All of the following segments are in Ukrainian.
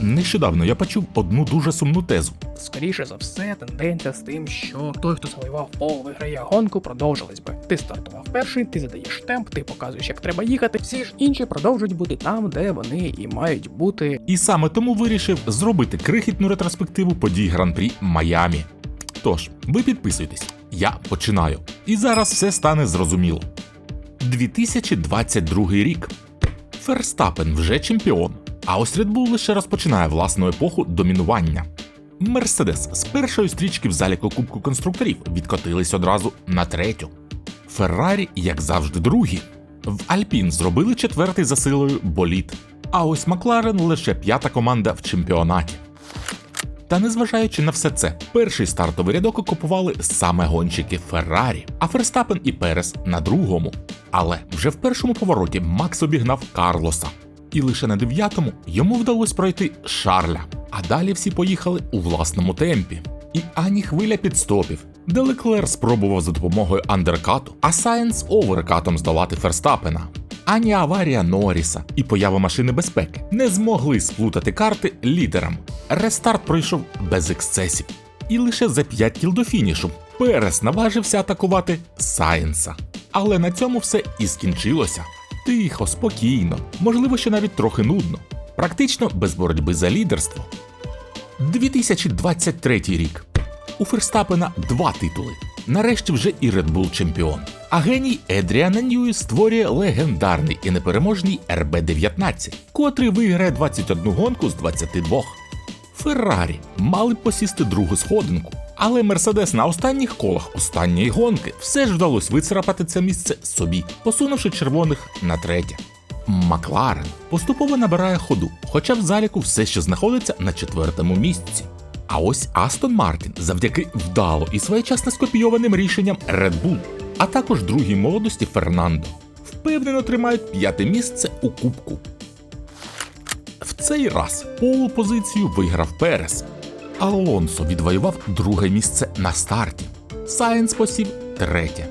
Нещодавно я почув одну дуже сумну тезу. Скоріше за все, тенденція з тим, що той, хто завоював пол, виграє гонку, продовжилась би. Ти стартував перший, ти задаєш темп, ти показуєш, як треба їхати. Всі ж інші продовжують бути там, де вони і мають бути. І саме тому вирішив зробити крихітну ретроспективу подій Гран-прі Майамі. Тож, ви підписуйтесь, я починаю. І зараз все стане зрозуміло. 2022 рік. Ферстапен вже чемпіон, а Bull лише розпочинає власну епоху домінування. Мерседес з першої стрічки в заліку Кубку конструкторів відкотились одразу на третю. Феррарі, як завжди, другі. В Альпін зробили четвертий за силою боліт. А ось Макларен лише п'ята команда в чемпіонаті. Та незважаючи на все це, перший стартовий рядок окупували саме гонщики Феррарі, а Ферстапен і Перес на другому. Але вже в першому повороті Макс обігнав Карлоса, і лише на дев'ятому йому вдалося пройти Шарля. А далі всі поїхали у власному темпі. І ані хвиля підстопів, де Леклер спробував за допомогою андеркату, а Сайенс оверкатом здолати Ферстапена. Ані аварія Норріса і поява машини безпеки не змогли сплутати карти лідерам. Рестарт пройшов без ексцесів. І лише за 5 кіл до фінішу Перес наважився атакувати Сайенса. Але на цьому все і скінчилося. Тихо, спокійно, можливо, що навіть трохи нудно. Практично без боротьби за лідерство. 2023 рік. У Ферстапена два титули. Нарешті вже і Red Bull чемпіон. А геній Едріана Ньюї створює легендарний і непереможний РБ-19, котрий виграє 21 гонку з 22. Феррарі мали б посісти другу сходинку, але Мерседес на останніх колах останньої гонки все ж вдалося вицарапати це місце собі, посунувши червоних на третє. Макларен поступово набирає ходу, хоча в заліку все ще знаходиться на четвертому місці. А ось Астон Мартін завдяки вдало і своєчасно скопійованим рішенням Red Bull, а також другій молодості Фернандо, впевнено тримають п'яте місце у кубку. В цей раз пол позицію виграв Перес. Алонсо відвоював друге місце на старті. Сайенс посів третє.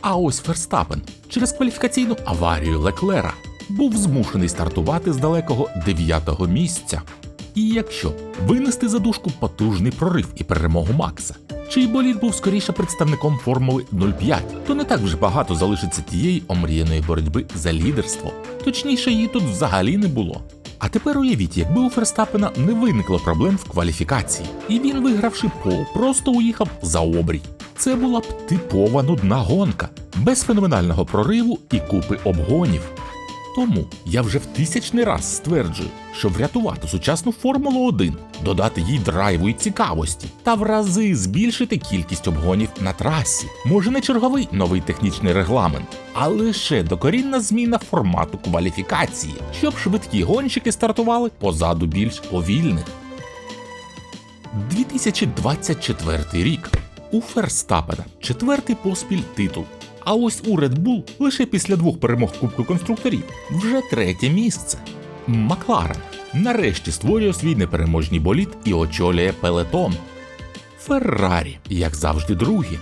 А ось Ферстапен через кваліфікаційну аварію Леклера був змушений стартувати з далекого дев'ятого місця. І якщо винести за дужку потужний прорив і перемогу Макса, чий болід був скоріше представником Формули 05, то не так вже багато залишиться тієї омріяної боротьби за лідерство. Точніше, її тут взагалі не було. А тепер уявіть, якби у Ферстапена не виникло проблем в кваліфікації, і він, вигравши пол, просто уїхав за обрій. Це була б типова нудна гонка, без феноменального прориву і купи обгонів. Тому я вже в тисячний раз стверджую, що врятувати сучасну Формулу 1, додати їй драйву і цікавості та в рази збільшити кількість обгонів на трасі. Може не черговий новий технічний регламент, а лише докорінна зміна формату кваліфікації, щоб швидкі гонщики стартували позаду більш повільних. 2024 рік. У Ферстапена четвертий поспіль титул. А ось у Red Bull лише після двох перемог Кубку конструкторів вже третє місце. Макларен нарешті створює свій непереможний боліт і очолює пелетон. Феррарі, як завжди, другі.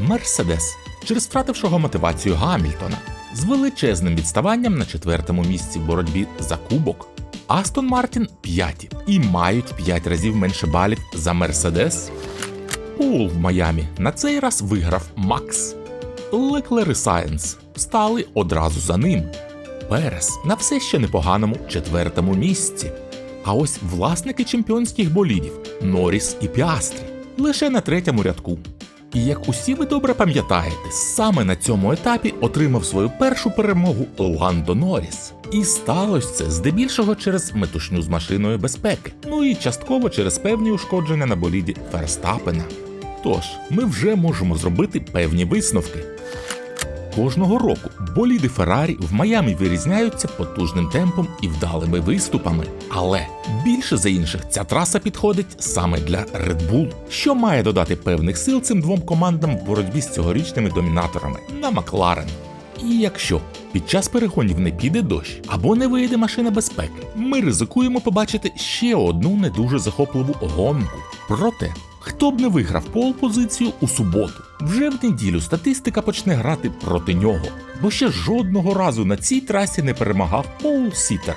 Мерседес через втратившого мотивацію Гамільтона з величезним відставанням на четвертому місці в боротьбі за кубок. Астон Мартін п'яті і мають п'ять разів менше балів за Мерседес. Пол в Майамі на цей раз виграв Макс. Леклер і Сайенс стали одразу за ним. Перес на все ще непоганому четвертому місці. А ось власники чемпіонських болідів Норріс і Піастрі лише на третьому рядку. І як усі ви добре пам'ятаєте, саме на цьому етапі отримав свою першу перемогу Ландо Норріс. І сталося це здебільшого через метушню з машиною безпеки, ну і частково через певні ушкодження на боліді Ферстапена. Тож, ми вже можемо зробити певні висновки. Кожного року боліди Феррарі в Майамі вирізняються потужним темпом і вдалими виступами. Але більше за інших ця траса підходить саме для Red Bull, що має додати певних сил цим двом командам в боротьбі з цьогорічними домінаторами на Макларен. І якщо під час перегонів не піде дощ або не вийде машина безпеки, ми ризикуємо побачити ще одну не дуже захопливу гонку. Проте, хто б не виграв пол-позицію у суботу, вже в неділю статистика почне грати проти нього, бо ще жодного разу на цій трасі не перемагав Пол Сітер.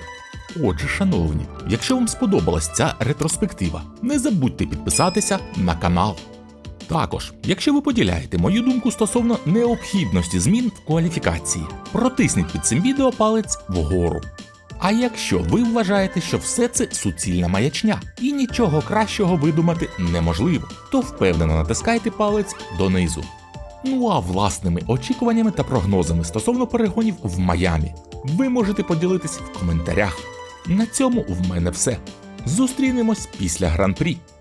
Отже, шановні, якщо вам сподобалась ця ретроспектива, не забудьте підписатися на канал. Також, якщо ви поділяєте мою думку стосовно необхідності змін в кваліфікації, протисніть під цим відео палець вгору. А якщо ви вважаєте, що все це суцільна маячня і нічого кращого видумати неможливо, то впевнено натискайте палець донизу. Ну а власними очікуваннями та прогнозами стосовно перегонів в Майамі ви можете поділитись в коментарях. На цьому в мене все. Зустрінемось після гран-прі.